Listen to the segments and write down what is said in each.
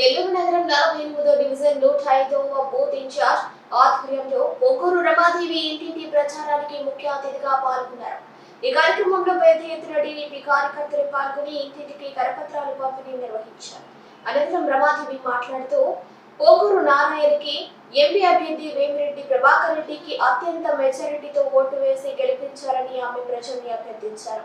నెల్లూరు నగరం నలభై ఎనిమిదో డివిజన్ నూట ఐదవ బూత్ ఇన్ఛార్జ్ ఆధ్వర్యంలో పొంగూరు రమాదేవి ఇంటింటి ప్రచారానికి ముఖ్య అతిథిగా పాల్గొన్నారు. ఈ కార్యక్రమంలో పెద్ద ఎత్తున టీడీపీ కార్యకర్తలు పాల్గొని ఇంటింటికి కరపత్రాలు పంపిణీ నిర్వహించారు. అనంతరం రమాదేవి మాట్లాడుతూ పోగూరు నారాయణకి ఎంపీ అభ్యర్థి వేమిరెడ్డి ప్రభాకర్ రెడ్డికి అత్యంత మెజారిటీతో ఓటు వేసి గెలిపించాలని ఆమె ప్రజల్ని అభ్యర్థించారు.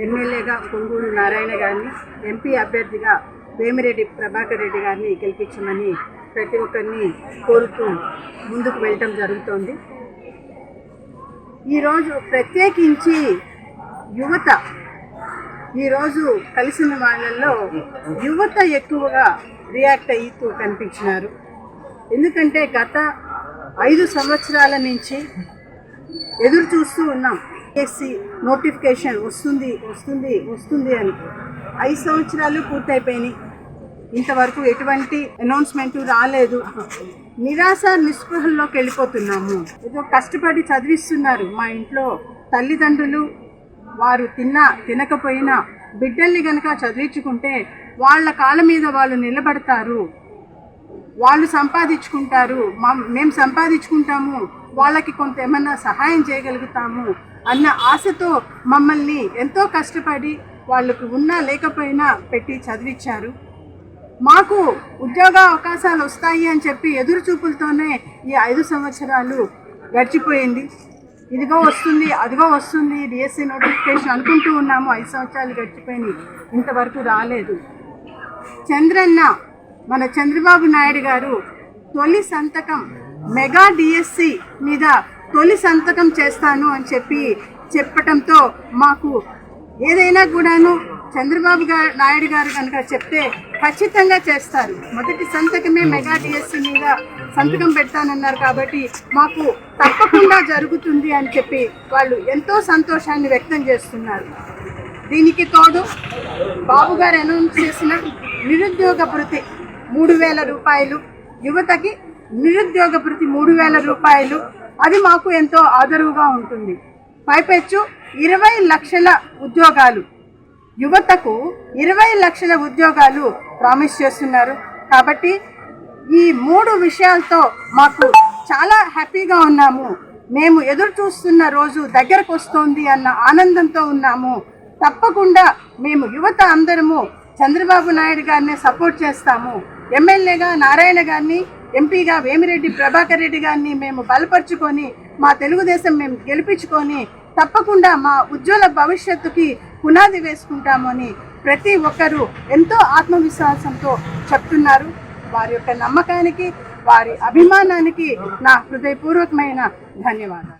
ఎమ్మెల్యేగా పొంగూరు నారాయణ గారిని ఎంపీ అభ్యర్థిగా వేమిరెడ్డి ప్రభాకర్ రెడ్డి గారిని గెలిపించమని ప్రతి ఒక్కరిని కోరుతూ ముందుకు వెళ్ళటం జరుగుతోంది. ఈరోజు ప్రత్యేకించి యువత ఈరోజు కలిసిన వాళ్ళల్లో యువత ఎక్కువగా రియాక్ట్ అవుతూ కనిపించినారు. ఎందుకంటే గత ఐదు సంవత్సరాల నుంచి ఎదురు చూస్తూ ఉన్నాం. ఎస్సీ నోటిఫికేషన్ వస్తుంది వస్తుంది వస్తుంది అని. ఐదు సంవత్సరాలు పూర్తయిపోయినాయి. ఇంతవరకు ఎటువంటి అనౌన్స్మెంట్ రాలేదు. నిరాశ నిస్పృహల్లోకి వెళ్ళిపోతున్నాము. ఏదో కష్టపడి చదివిస్తున్నారు మా ఇంట్లో తల్లిదండ్రులు. వారు తిన్నా తినకపోయినా బిడ్డల్ని గనక చదివించుకుంటే వాళ్ళ కాళ్ళ మీద వాళ్ళు నిలబడతారు. వాళ్ళు సంపాదించుకుంటారు. మా మేము సంపాదించుకుంటాము. వాళ్ళకి కొంత ఏమన్నా సహాయం చేయగలుగుతాము. అన్న ఆశతో మమ్మల్ని ఎంతో కష్టపడి వాళ్ళకు ఉన్నా లేకపోయినా పెట్టి చదివించారు మాకు ఉద్యోగ అవకాశాలు వస్తాయి అని చెప్పి ఎదురు చూపులతోనే ఈ ఐదు సంవత్సరాలు గడిచిపోయింది. ఇదిగో వస్తుంది అదిగో వస్తుంది డిఎస్సి నోటిఫికేషన్ అనుకుంటూ ఉన్నాము. ఐదు సంవత్సరాలు గడిచిపోయినాయి. ఇంతవరకు రాలేదు. చంద్రన్న మన చంద్రబాబు నాయుడు గారు తొలి సంతకం మెగా డిఎస్సి మీద తొలి సంతకం చేస్తాను అని చెప్పి చెప్పటంతో మాకు ఏదైనా కూడాను చంద్రబాబు గారు నాయుడు గారు కనుక చెప్తే ఖచ్చితంగా చేస్తారు. మొదటి సంతకమే మెగా డిఎస్సి మీద సంతకం పెడతానన్నారు కాబట్టి మాకు తప్పకుండా జరుగుతుంది అని చెప్పి వాళ్ళు ఎంతో సంతోషాన్ని వ్యక్తం చేస్తున్నారు. దీనికి తోడు బాబు గారు అనౌన్స్ చేసిన నిరుద్యోగ భృతి మూడు వేల రూపాయలు యువతకి నిరుద్యోగ భృతి మూడు వేల రూపాయలు అది మాకు ఎంతో ఆదరువుగా ఉంటుంది. పైపెచ్చు ఇరవై లక్షల ఉద్యోగాలు. యువతకు ఇరవై లక్షల ఉద్యోగాలు ప్రామిస్ చేస్తున్నారు. కాబట్టి ఈ మూడు విషయాలతో మాకు చాలా హ్యాపీగా ఉన్నాము. మేము ఎదురు చూస్తున్న రోజు దగ్గరకు వస్తోంది అన్న ఆనందంతో ఉన్నాము. తప్పకుండా మేము యువత అందరము చంద్రబాబు నాయుడు గారిని సపోర్ట్ చేస్తాము. ఎమ్మెల్యేగా నారాయణ గారిని ఎంపీగా వేమిరెడ్డి ప్రభాకర్ రెడ్డి గారిని మేము బలపరుచుకొని మా తెలుగుదేశం మేము గెలిపించుకొని తప్పకుండా మా ఉజ్వల భవిష్యత్తుకి పునాది వేసుకుంటామని ప్రతి ఒక్కరూ ఎంతో ఆత్మవిశ్వాసంతో చెప్తున్నారు. వారి యొక్క నమ్మకానికి వారి అభిమానానికి నా హృదయపూర్వకమైన ధన్యవాదాలు.